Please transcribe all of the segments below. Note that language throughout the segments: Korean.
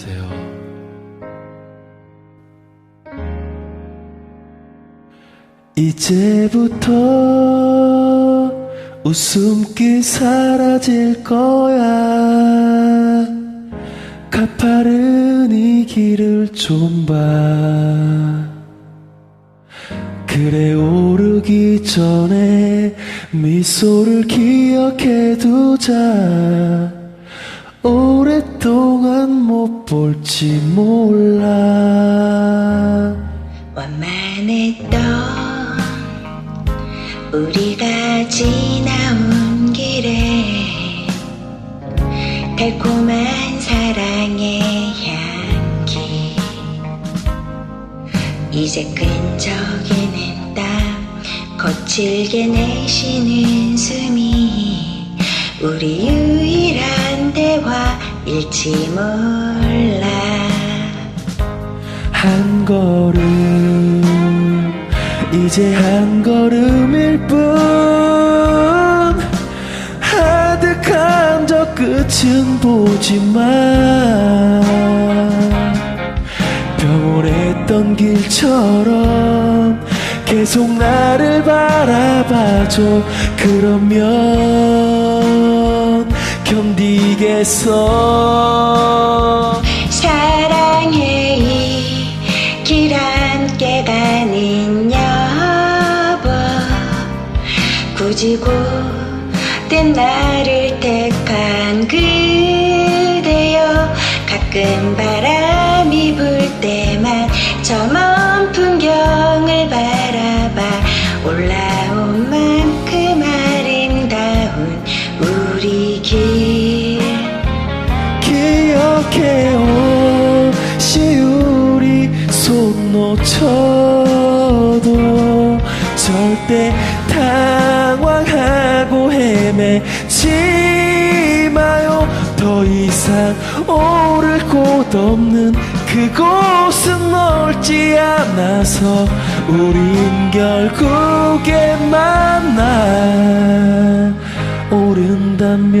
안녕하세요. 이제부터 웃음기 사라질 거야. 가파른 이 길을 좀 봐. 그래 오르기 전에 미소를 기억해 두자. 오랫동안 못 볼지 몰라. 원만했던 우리가 지나온 길에 달콤한 사랑의 향기 이제 끈적이는 땀 거칠게 내쉬는 숨이 우리 유일한 대화일지 몰라 한 걸음 이제 한 걸음일 뿐. 하득한 저 끝은 보지만 평온했던 길처럼 계속 나를 바라봐줘. 그러면 견디겠어? 사랑해 이길 함께 가는 여보. 굳이 고된 나를 택한 그대여. 가끔 바람이 불 때만 저 먼 풍경을 바라봐. 올라 놓쳐도 절대 당황하고 헤매지 마요. 더 이상 오를 곳 없는 그곳은 넓지 않아서 우린 결국에 만나 오른다면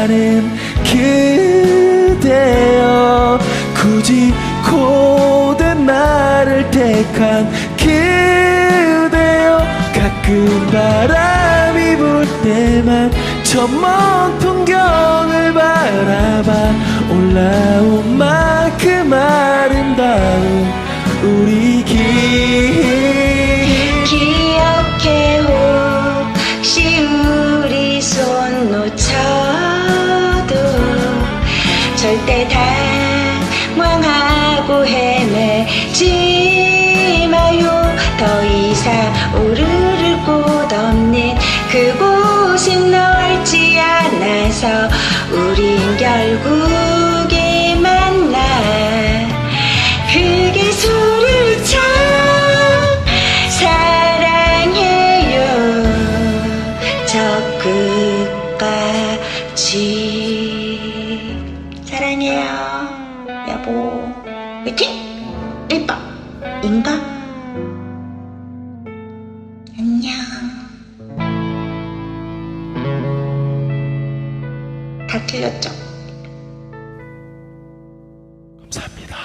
가는 그대여 굳이 고된 나를 택한 그대여 가끔 바람이 불 때만 저먼 풍경을 바라봐 올라온 만큼 아름다운 우리 길 절대 당황하고 헤매지 마요. 더 이상 오르를 곳 없는 그곳은 넓지 않아서 우린 결국에 만나. 크게 소리쳐 사랑해요. 저 끝까지 사랑해요 여보 화이팅! 1번 인가? 안녕 다 틀렸죠? 감사합니다